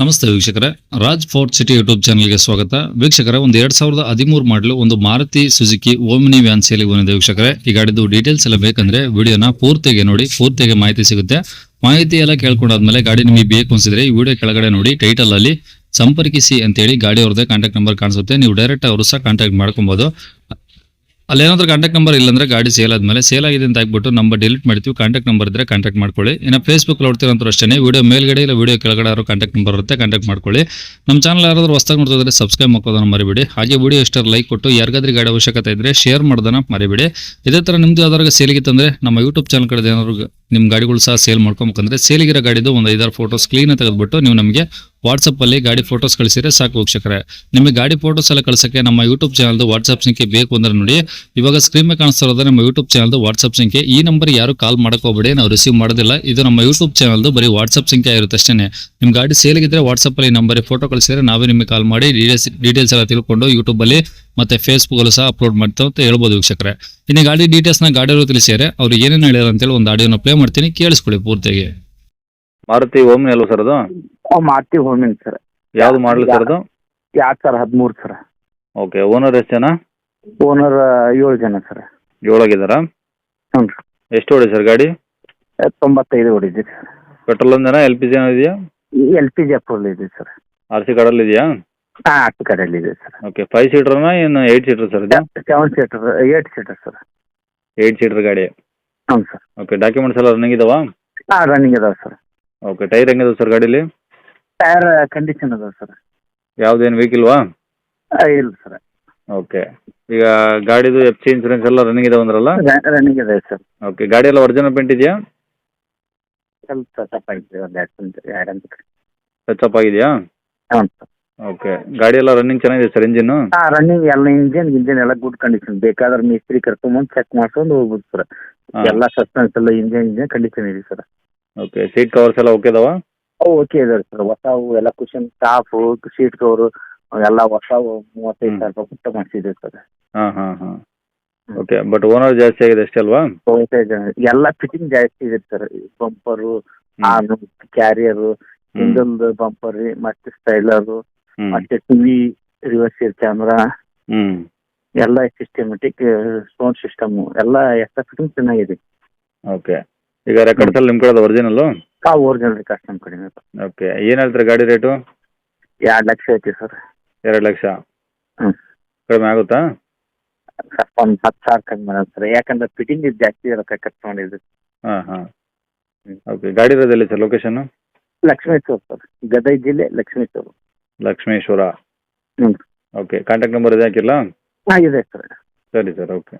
ನಮಸ್ತೆ ವೀಕ್ಷಕರೇ. Raj fort city YouTube ಚಾನಲ್ಗೆ ಸ್ವಾಗತ. ವೀಕ್ಷಕರೇ, ಒಂದು ಎರಡ್ ಸಾವಿರದ ಹದಿಮೂರು ಮಾಡಲು ಒಂದು ಮಾರುತಿ ಸುಜುಕಿ ಓಮಿನಿ ವ್ಯಾನ್ ಸೇಲಿ ಬಂದಿದೆ ವೀಕ್ಷಕರೇ. ಈ ಗಾಡಿದು ಡೀಟೇಲ್ಸ್ ಎಲ್ಲ ಬೇಕಂದ್ರೆ ವಿಡಿಯೋನ ಪೂರ್ತಿಗೆ ನೋಡಿ, ಪೂರ್ತಿಗೆ ಮಾಹಿತಿ ಸಿಗುತ್ತೆ. ಮಾಹಿತಿ ಎಲ್ಲ ಕೇಳ್ಕೊಂಡಾದ್ಮೇಲೆ ಗಾಡಿ ನಿಮಗೆ ಬೇಕು ಅನ್ಸಿದ್ರೆ ಈ ವಿಡಿಯೋ ಕೆಳಗಡೆ ನೋಡಿ ಟೈಟಲ್ ಅಲ್ಲಿ ಸಂಪರ್ಕಿಸಿ ಅಂತೇಳಿ ಗಾಡಿ ಅವ್ರದ್ದೇ ಕಾಂಟ್ಯಾಕ್ಟ್ ನಂಬರ್ ಕಾಣಿಸುತ್ತೆ. ನೀವು ಡೈರೆಕ್ಟ್ ಅವರು ಸಹ ಕಾಂಟ್ಯಾಕ್ಟ್ ಮಾಡ್ಕೊಬೋದು. ಅಲ್ಲೇನಾದ್ರೂ ಕಾಂಟ್ಯಾಕ್ಟ್ ನಂಬರ್ ಇಲ್ಲಂದ್ರೆ ಗಾಡಿ ಸೇಲ್ ಆದ್ಮೇಲೆ ಸೇಲ್ ಆಗಿದೆ ಅಂತ ಹಾಕ್ಬಿಟ್ಟು ನಂಬರ್ ಡಿಲೀಟ್ ಮಾಡ್ತೀವಿ ಕಾಂಟ್ಯಾಕ್ಟ್ ನಂಬರ್ ಇದ್ರೆ ಕಾಂಟ್ಯಾಕ್ಟ್ ಮಾಡ್ಕೊಳ್ಳಿ. ಇನ್ನು ಫೇಸ್ಬುಕ್ ನೋಡ್ತೀರಂತ ಅಷ್ಟೇ ವಿಡಿಯೋ ಮೇಲ್ಗಡೆ ಇಲ್ಲ ವಿಡಿಯೋ ಕೆಳಗಡೆ ಯಾರು ಕಾಂಟ್ಯಾಕ್ಟ್ ನಂಬರ್ ಇರುತ್ತೆ ಕಾಂಟ್ಯಾಕ್ಟ್ ಮಾಡ್ಕೊಳ್ಳಿ. ನಮ್ಮ ಚಾನಲ್ ಯಾರಾದರೂ ಹೊಸ್ದಾಗಿ ನೋಡ್ತಿದ್ರೆ ಸಬ್ಸ್ಕ್ರೈಬ್ ಮಾಡೋದನ್ನ ಮರಿಬೇಡಿ. ಹಾಗೆ ವಿಡಿಯೋ ಇಷ್ಟ ಲೈಕ್ ಕೊಟ್ಟು, ಯಾರಿಗಾದ್ರೂ ಗಾಡಿ ಅವಶ್ಯಕತೆ ಇದ್ರೆ ಶೇರ್ ಮಾಡೋದನ್ನ ಮರಿಬೇಡಿ. ಇದೇ ಥರ ನಿಮ್ದು ಯಾವ್ದಾರು ಸೇಲಿಗಿತ್ತಂದ್ರೆ ನಮ್ಮ ಯೂಟ್ಯೂಬ್ ಚಾನಲ್ ಕಡೆ ಏನಾದ್ರು ನಿಮ್ಮ ಗಾಡಿಗಳು ಸಹ ಸೇಲ್ ಮಾಡ್ಕೊಬೇಕಂದ್ರೆ ಸೇಲಿಗಿರೋ ಗಾಡಿದು ಒಂದು ಐದಾರು ಫೋಟೋಸ್ ಕ್ಲೀನಾಗಿ ತೆಗೆದುಬಿಟ್ಟು ನೀವು ನಮಗೆ ವಾಟ್ಸಪ್ ಅಲ್ಲಿ ಗಾಡಿ ಫೋಟೋಸ್ ಕಳಿಸಿದ್ರೆ ಸಾಕು ವೀಕ್ಷಕರೇ. ನಿಮಗೆ ಗಾಡಿ ಫೋಟೋಸ್ ಎಲ್ಲ ಕಳಿಸೋಕ್ಕೆ ನಮ್ಮ ಯೂಟ್ಯೂಬ್ ಚಾನಲ್ದು ವಾಟ್ಸಪ್ ಸಂಖ್ಯೆ ಬೇಕು ಅಂದ್ರೆ ನೋಡಿ, ಇವಾಗ ಸ್ಕ್ರೀನ್ ಮೇಲೆ ಕಾಣಿಸ್ತಾ ನಮ್ಮ ಯೂಟ್ಯೂಬ್ ಚಾನಲ್ದು ವಾಟ್ಸಪ್ ಸಂಖ್ಯೆ. ಈ ನಂಬರ್ ಯಾರು ಕಾಲ್ ಹೋಗ್ಬೇಡಿ, ನಾವು ರಿಸೀವ್ ಮಾಡೋದಿಲ್ಲ. ಇದು ನಮ್ಮ ಯೂಟ್ಯೂಬ್ ಚಾನಲ್ದು ಬರೀ ವಾಟ್ಸಪ್ ಸಂಖ್ಯೆ ಇರುತ್ತೆ ಅಷ್ಟೇ ನಿಮ್ಮ ಗಾಡಿ ಸೇಲಿಗಿದ್ರೆ ವಾಟ್ಸಪ್ ಅಲ್ಲಿ ನಂಬರ್ ಫೋಟೋ ಕಳಿಸಿದ್ರೆ ನಾವೇ ನಿಮಗೆ ಕಾಲ್ ಮಾಡಿ ಡೀಟೇಲ್ಸ್ ಡೀಟೇಲ್ಸ್ ಎಲ್ಲ ತಿಳ್ಕೊಂಡು ಯೂಟ್ಯೂಬಲ್ಲಿ ಮತ್ತೆ ಫೇಸ್ಬುಕ್ ಅಲ್ಲೂ ಸಹ ಅಪ್ಲೋಡ್ ಮಾಡ್ತಾ ಅಂತ ಹೇಳ್ಬೋದು ವೀಕ್ಷಕರೇ. ಇನ್ನು ಗಾಡಿ ಡೀಟೇಲ್ಸ್ನ ಗಾಡಿಯವರು ತಿಳಿಸಿದರೆ ಅವ್ರು ಏನೇನು ಹೇಳ್ಯಾರ ಅಂತೇಳಿ ಒಂದು ಆಡಿಯೋನ ಪ್ಲೇ ಮಾಡ್ತೀನಿ. ಕೇಳಿಸ್ಕೊಳ್ಳಿ ಪೂರ್ತಿಯಾಗಿ. ಮಾರುತಿ ಓಮ್ನಿ ಅಲ್ವಾ ಸರ್ ಅದು? Maruti Omni sir. ಯಾವ್ದು ಮಾಡಲು ಸರ್ ಅದು? ಯಾವ್ದು ಸರ್ ಹದಿಮೂರು ಸರ್. ಓಕೆ ಓನರ್ ಎಷ್ಟು ಜನ? ಓನರ್ ಏಳು ಜನ ಸರ್. ಏಳಾಗಿದ್ದಾರಾ? ಹ್ಞೂ ಎಷ್ಟು ಹೊಡಿ ಸರ್ ಗಾಡಿ? ತೊಂಬತ್ತೈದು ಹೊಡಿದ್ವಿ ಸರ್. ಪೆಟ್ರೋಲ್ ಒಂದೇನಾ ಎಲ್ ಪಿ ಜಿ ಏನೋ ಇದೆಯಾ? ಎಲ್ ಪಿ ಜಿ ಅಪ್ರೂವಲ್ ಇದೆ ಸರ್. ಆರ್ ಸಿ ಕಾರ್ಡಲ್ಲಿ ಇದೆಯಾ? ಹಾಂ ಅಟ್ಟು ಕಡೆಯಲ್ಲಿ ಇದೆ ಸರ್. ಓಕೆ ಫೈವ್ ಸೀಟ್ರನಾ ಏನು ಏಯ್ಟ್ ಸೀಟರ್ ಸರ್ ಇದು? Seven seater eight seater sir. Eight seater ಗಾಡಿ. ಹ್ಞೂ ಸರ್. ಓಕೆ ಡಾಕ್ಯುಮೆಂಟ್ಸ್ ಎಲ್ಲ ರನ್ನಿಂಗ್ ಇದಾವಾ? ಹಾಂ ರನ್ನಿಂಗ್ ಇದಾವೆ ಸರ್. ಓಕೆ ಟೈರ್ ಹೆಂಗದ ಸರ್ ಗಾಡಿಲಿ? ಟೈರ್ ಕಂಡೀಷನ್ ಅದಾವೆ ಸರ್ ಯಾವ್ದೇನು ವೆಹಿಕಲ್ವಾ ಇಲ್ಲ ಸರ್ ಓಕೆ ಈಗ ಗಾಡಿದು ಎಫ್ ಸಿ ಇನ್ಸೂರೆನ್ಸ್ ಎಲ್ಲ ರನ್ನಿಂಗ್ ಇದೆ ಅಂದ್ರಲ್ಲ? ರನ್ನಿಂಗ್ ಇದೆ ಸರ್ ಓಕೆ ಗಾಡಿ ಎಲ್ಲ ಒರಿಜಿನಲ್ ಪೇಂಟ್ ಇದೆಯಾ? ಸ್ವಲ್ಪ ಆಗಿದೆ ಒಂದು ಎರಡು ಟಚ್ ಅಪ್ ಆಗಿದೆಯಾ? ಸರ್ ಓಕೆ ಗಾಡಿ ಎಲ್ಲ ರನ್ನಿಂಗ್ ಚೆನ್ನಾಗಿದೆ ಸರ್ ಇಂಜಿನ್ ಹಾಂ ರನ್ನಿಂಗ್ ಎಲ್ಲ ಇಂಜಿನ್ ಇಂಜಿನ್ ಎಲ್ಲ ಗುಡ್ ಕಂಡೀಷನ್ ಬೇಕಾದ್ರೆ ಮಿಸ್ತ್ರಿ ಕರ್ಕೊಂಬಂದು ಚೆಕ್ ಮಾಡ್ಕೊಂಡು ಹೋಗ್ಬೋದು ಸರ್ ಎಲ್ಲ ಸಸ್ಪೆನ್ಸ್ ಎಲ್ಲ ಇಂಜಿನ್ ಇಂಜಿನ್ ಕಂಡೀಷನ್ ಇದೆ ಸರ್ ಓಕೆ ಸೀಟ್ ಕವರ್ಸ್ ಎಲ್ಲ ಓಕೆ ಇದಾವಾ ಅವು ಓಕೆ ಇದಾವೆ ಸರ್ ಹೊಸವು ಎಲ್ಲ ಕುಷನ್ ಟಾಪು ಸೀಟ್ ಕವರು ಎಲ್ಲ ಹೊಸವು ಮೂವತ್ತೈದು. ಸಾವಿರ ರೂಪಾಯಿ ಪುಟ್ಟ ಮಾಡಿಸಿದೆ ಸರ್ ಹಾಂ ಹಾಂ ಹಾಂ. ಓಕೆ ಬಟ್ ಓನರ್ ಜಾಸ್ತಿ ಆಗಿದೆ ಅಷ್ಟೇ ಅಲ್ವಾ? ಎಲ್ಲ ಫಿಟ್ಟಿಂಗ್ ಜಾಸ್ತಿ ಇದೆ ಸರ್ ಬಂಪರು ಆನು ಕ್ಯಾರಿಯರ್ ಹಿಂದೊಂದು ಬಂಪರ್ ಮತ್ತೆ ಸ್ಟೈಲರು ಮತ್ತೆ ಟಿವಿ ರಿವರ್ಸ್ ಕ್ಯಾಮ್ರಾ ಎಲ್ಲ ಸಿಸ್ಟಮೆಟಿಕ್ ಸೌಂಡ್ ಸಿಸ್ಟಮ್ ಎಲ್ಲ ಎಷ್ಟ ಫಿಟ್ಟಿಂಗ್ ಚೆನ್ನಾಗಿದೆ. ಓಕೆ ಈಗ ರೆಕಾರ್ಡ್ಸ್ ಎಲ್ಲ ನಿಮ್ಮ ಕಡೆ ಒರಿಜಿನಲ್ ಆ ಓರಿಜಿನಲ್ ಕಸ್ಟಮ್ ಕಡಿಮೆ ಓಕೆ ಏನು ಹೇಳ್ತಾರೆ ಗಾಡಿ ರೇಟು ಎರಡು ಲಕ್ಷ ಐತಿ ಸರ್. ಎರಡು ಲಕ್ಷ? ಹ್ಞೂ ಕಡಿಮೆ ಆಗುತ್ತಾ? ಸ್ವಲ್ಪ ಒಂದು ಹತ್ತು ಸಾವಿರ ಕಡಿಮೆ ಮಾಡೋದು ಸರ್. ಯಾಕಂದ್ರೆ ಫಿಟ್ಟಿಂಗ್ ಜಾಸ್ತಿ ರೊಕ್ಕ ಕಟ್ ಮಾಡಿದ್ದು. ಹಾಂ ಹಾಂ. ಓಕೆ ಗಾಡಿ ಇರೋದೆಲ್ಲಿ sir location Lakshmeshwar sir. Gadag ಜಿಲ್ಲೆ ಲಕ್ಷ್ಮೇಶ್ವರ. ಲಕ್ಷ್ಮೇಶ್ವರ. ಹ್ಞೂ ಓಕೆ ಕಾಂಟ್ಯಾಕ್ಟ್ ನಂಬರ್ ಇದೆ ಹಾಕಿಲ್ಲ ಹಾಂ ಇದೆ ಸರ್. ಸರಿ ಸರ್. ಓಕೆ